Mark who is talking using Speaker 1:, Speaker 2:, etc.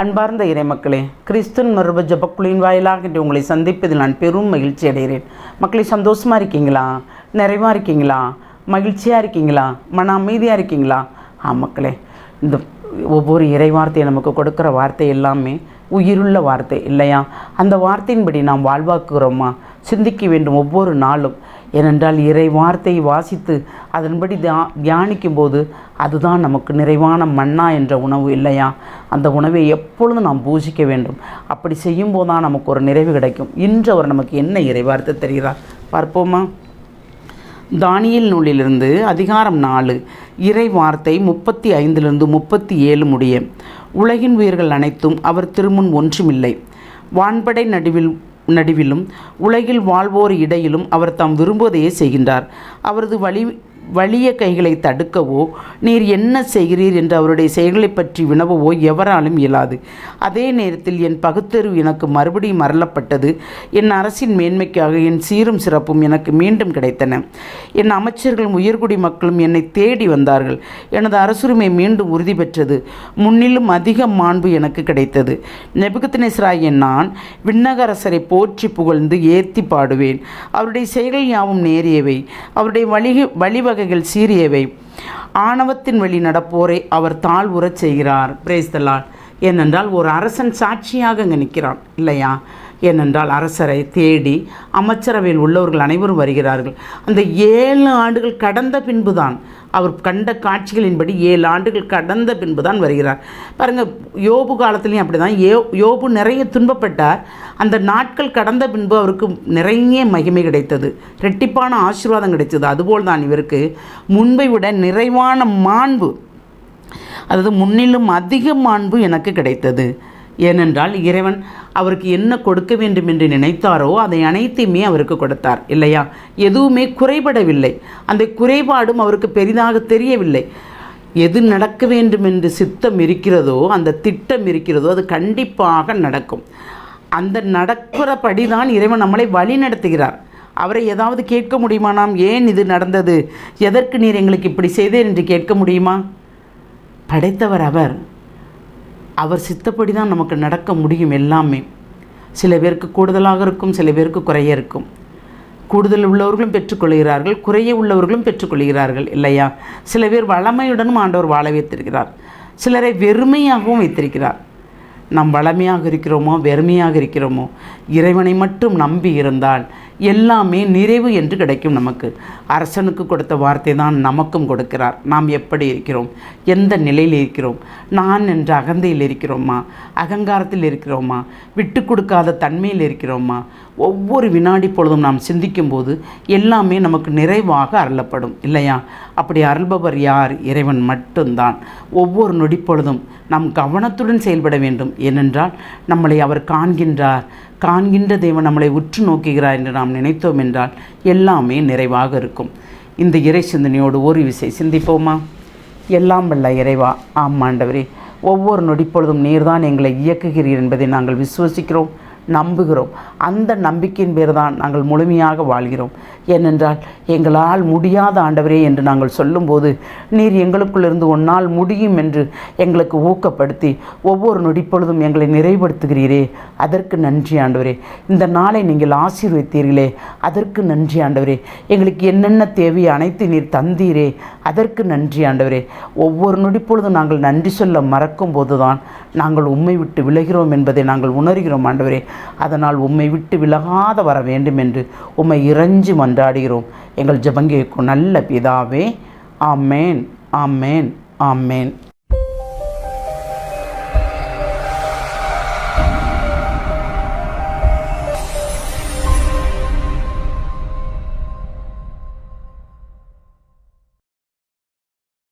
Speaker 1: அன்பார்ந்த இறைமக்களே கிறிஸ்துன் மறுப ஜபக்குழுவின் வாயிலாக இன்று உங்களை சந்திப்பதில் நான் பெரும் மகிழ்ச்சி அடைகிறேன். மக்களை சந்தோஷமாக இருக்கீங்களா? நிறைவாக இருக்கீங்களா? மகிழ்ச்சியாக இருக்கீங்களா? மன அமைதியாக இருக்கீங்களா? ஆ மக்களே இந்த ஒவ்வொரு இறை வார்த்தையை நமக்கு கொடுக்குற வார்த்தை எல்லாமே உயிருள்ள வார்த்தை இல்லையா? அந்த வார்த்தையின்படி நாம் வாழ்வாக்குகிறோமா? சிந்திக்க வேண்டும் ஒவ்வொரு நாளும். ஏனென்றால் இறை வார்த்தையை வாசித்து அதன்படி தியா தியானிக்கும் போது அதுதான் நமக்கு நிறைவான மன்னா என்ற உணவு இல்லையா? அந்த உணவை எப்பொழுதும் நாம் பூஜிக்க வேண்டும். அப்படி செய்யும் போது தான் நமக்கு ஒரு நிறைவு கிடைக்கும். இன்று அவர் நமக்கு என்ன இறை வார்த்தை தெரிகிறார்? பார்ப்போமா. தானியல் நூலிலிருந்து அதிகாரம் நாலு இறை வார்த்தை முப்பத்தி ஐந்திலிருந்து முப்பத்தி ஏழு முடிய. உலகின் உயிர்கள் அனைத்தும் அவர் திருமுன் ஒன்றுமில்லை. வான்படை நடுவில் நடுவிலும் உலகில் வாழ்வோர் இடையிலும் அவர் தாம் விரும்புவதையே செய்கின்றார். அவரது வழி வலிய கைகளை தடுக்கவோ நீர் என்ன செய்கிறீர் என்று அவருடைய செயல்களை பற்றி வினவவோ எவராலும் இயலாது. அதே நேரத்தில் என் பகுத்தறிவு எனக்கு மறுபடியும் மரளப்பட்டது என் அரசின் மேன்மைக்காக என் சீரும் சிறப்பும் எனக்கு மீண்டும் கிடைத்தன. என் அமைச்சர்களும் உயர்குடி மக்களும் என்னை தேடி வந்தார்கள். எனது அரசுரிமை மீண்டும் உறுதி பெற்றது. முன்னிலும் அதிக மாண்பு எனக்கு கிடைத்தது. நெபுகத்தினேஸ்ராய் நான் விண்ணகரசரை போற்றி புகழ்ந்து ஏத்தி பாடுவேன். அவருடைய செயல்கள் யாவும் நேரியவை. அவருடைய வழி வகைகள் சீரியவை ஆணவத்தின் வழி நடப்போரை அவர் தாழ்வுறச் செய்கிறார். பிரேஸ்தலால் ஏனென்றால் ஒரு அரசன் சாட்சியாக அங்கே நிற்கிறான். இல்லையா? ஏனென்றால் அரசரை தேடி அமைச்சரவையில் உள்ளவர்கள் அனைவரும் வருகிறார்கள். அந்த ஏழு ஆண்டுகள் கடந்த பின்புதான் அவர் கண்ட காட்சிகளின்படி ஏழு ஆண்டுகள் கடந்த பின்பு தான் வருகிறார். பாருங்கள் யோபு காலத்துலேயும் அப்படி தான் யோ யோபு நிறைய துன்பப்பட்டார். அந்த நாட்கள் கடந்த பின்பு அவருக்கு நிறைய மகிமை கிடைத்தது. ரெட்டிப்பான ஆசீர்வாதம் கிடைத்தது. அதுபோல் தான் இவருக்கு. முன்பை விட நிறைவான மாண்பு அதாவது முன்னிலும் அதிக மாண்பு எனக்கு கிடைத்தது. ஏனென்றால் இறைவன் அவருக்கு என்ன கொடுக்க வேண்டும் என்று நினைத்தாரோ அதை அனைத்தையுமே அவருக்கு கொடுத்தார் இல்லையா? எதுவுமே குறைபடவில்லை. அந்த குறைபாடும் அவருக்கு பெரிதாக தெரியவில்லை. எது நடக்க வேண்டும் என்று சித்தம் இருக்கிறதோ அந்த திட்டம் இருக்கிறதோ அது கண்டிப்பாக நடக்கும். அந்த நடக்கிறபடி தான் இறைவன் நம்மளை வழி நடத்துகிறார் அவரை ஏதாவது கேட்க முடியுமா? நாம் ஏன் இது நடந்தது? எதற்கு நீர் எங்களுக்கு இப்படி செய்தேன் என்று கேட்க முடியுமா? படைத்தவர் அவர். அவர் சித்தப்படி தான் நமக்கு நடக்க முடியும் எல்லாமே. சில பேருக்கு கூடுதலாக இருக்கும் சில பேருக்கு குறைய இருக்கும். கூடுதல் உள்ளவர்களும் பெற்றுக்கொள்கிறார்கள் குறைய உள்ளவர்களும் பெற்றுக்கொள்கிறார்கள் இல்லையா? சில பேர் வளமையுடனும் ஆண்டவர் வாழ வைத்திருக்கிறார். சிலரை வெறுமையாகவும் வைத்திருக்கிறார். நாம் வளமையாக இருக்கிறோமோ வெறுமையாக இருக்கிறோமோ? இறைவனை மட்டும் நம்பி இருந்தால் எல்லாமே நிறைவு என்று கிடைக்கும் நமக்கு. அரசனுக்கு கொடுத்த வார்த்தை தான் நமக்கும் கொடுக்கிறார். நாம் எப்படி இருக்கிறோம்? எந்த நிலையில் இருக்கிறோம்? நான் என்ற அகந்தையில் இருக்கிறோமா? அகங்காரத்தில் இருக்கிறோமா? விட்டு கொடுக்காத தன்மையில் இருக்கிறோமா? ஒவ்வொரு வினாடி பொழுதும் நாம் சிந்திக்கும் போது எல்லாமே நமக்கு நிறைவாக அருளப்படும். இல்லையா? அப்படி அருள்பவர் யார்? இறைவன் மட்டும்தான். ஒவ்வொரு நொடி பொழுதும் நாம் கவனத்துடன் செயல்பட வேண்டும். ஏனென்றால் நம்மளை அவர் காண்கின்றார். காண்கின்ற தேவன் நம்மளை உற்று நோக்குகிறார் என்று நாம் நினைத்தோம் என்றால் எல்லாமே நிறைவாக இருக்கும். இந்த இறை சிந்தனையோடு ஒரு விசை சிந்திப்போமா? எல்லாம் வல்ல இறைவா ஆம் ஆண்டவரே. ஒவ்வொரு நொடிப்பொழுதும் நீர்தான் எங்களை இயக்குகிறீர் என்பதை நாங்கள் விசுவசிக்கிறோம் நம்புகிறோம். அந்த நம்பிக்கையின் பேர் தான் நாங்கள் முழுமையாக வாழ்கிறோம். ஏனென்றால் எங்களால் முடியாத ஆண்டவரே என்று நாங்கள் சொல்லும்போது நீர் எங்களுக்குள்ளிருந்து ஒன்னால் முடியும் என்று எங்களுக்கு ஊக்கப்படுத்தி ஒவ்வொரு நொடிப்பொழுதும் எங்களை நிறைவுபடுத்துகிறீரே. அதற்கு நன்றி ஆண்டவரே. இந்த நாளை நீங்கள் ஆசீர்வதித்தீர்களே. அதற்கு நன்றி ஆண்டவரே. எங்களுக்கு என்னென்ன தேவை அனைத்து நீர் தந்தீரே. அதற்கு நன்றி ஆண்டவரே. ஒவ்வொரு நொடிப்பொழுதும் நாங்கள் நன்றி சொல்ல மறக்கும் போதுதான் நாங்கள் உம்மை விட்டு விலகிறோம் என்பதை நாங்கள் உணர்கிறோம் ஆண்டவரே. அதனால் உண்மை விட்டு விலகாத வர வேண்டும் என்று உம்மை இறைஞ்சி மன்றாடுகிறோம். எங்கள் ஜபங்கேக்கும் நல்ல பிதாவே ஆமேன் ஆமேன் ஆமேன்.